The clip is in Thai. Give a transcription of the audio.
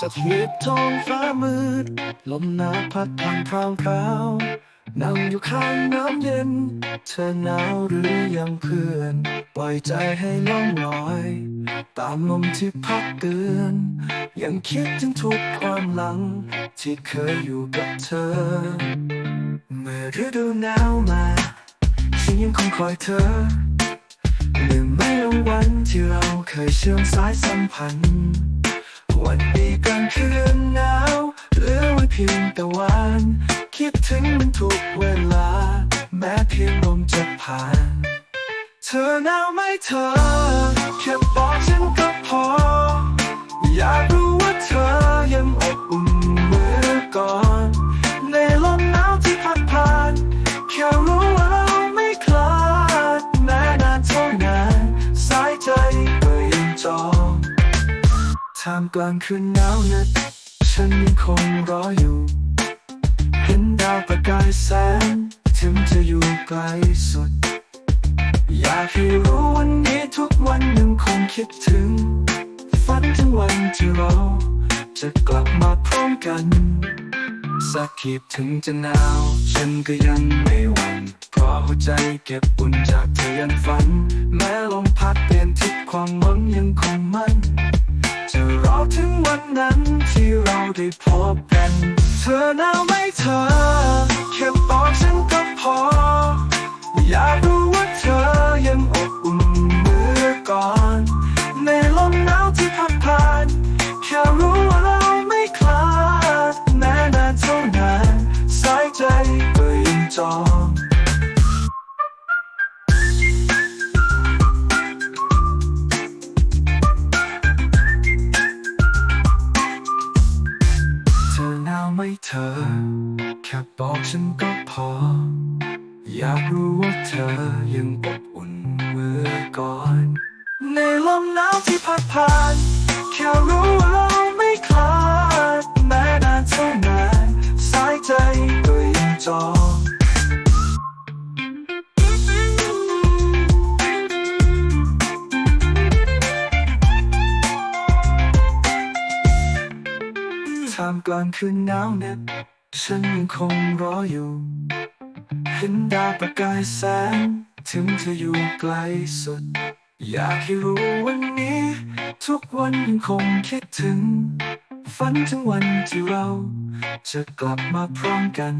สถิตท้องฟ้ามืด ลมหนาวพัดผ่านพราวพราวนั่งอยู่ข้างน้ำเย็น เธอหนาวหรือยังเพื่อน ปล่อยใจให้ล่องลอย ตามลมที่พัดเตือน ยังคิดถึงทุกความหลัง ที่เคยอยู่กับเธอ เมื่อฤดูหนาวมา ฉันยังคงคอยเธอลืมไม่ลงวันที่เราเคยเชื่อมสายสัมพันธ์ วันดีกลางคืนหนาวเหลือไว้เพียงแต่วานคิดถึงมันทุกเวลา แม้เพียงลมจะผ่าน เธอหนาวไหมเธอ แค่บอกฉันก็พอามกลางคืนหนาวนักฉันยังคงรออยู่ เห็นดาวประกายแสง ถึงจะอยู่ไกลสุด อยากให้รู้วันนี้ทุกวันยังคงคิดถึง ฝันถึงวันที่เรา จะกลับมาพร้อมกัน สักขีดถึงจะหนาว ฉันก็ยังไม่หวั่นเพราะหัวใจเก็บอุ่นจากเธอยันฝัน แม้ลมพัดเปลี่ยนทิศความหวังยังคงมั่น จะรอถึงวันนั้นที่เราได้พบกัน เธอหนาวไหมเธอ ธอ แค่บอกฉันก็พอ อยากรู้ว่าเธอยังอบอุ่นเมื่อก่อน ในลมหนาวที่พัดผ่าน แค่รู้ว่า ท่ามกลางคืนหนาวเหน็บฉันยังคงรออยู่ เห็นดาวประกายแสง ถึงเธออยู่ไกลสุด อยากให้รู้วันนี้ ทุกวันยังคงคิดถึง ฝันถึงวันที่เรา จะกลับมาพร้อมกัน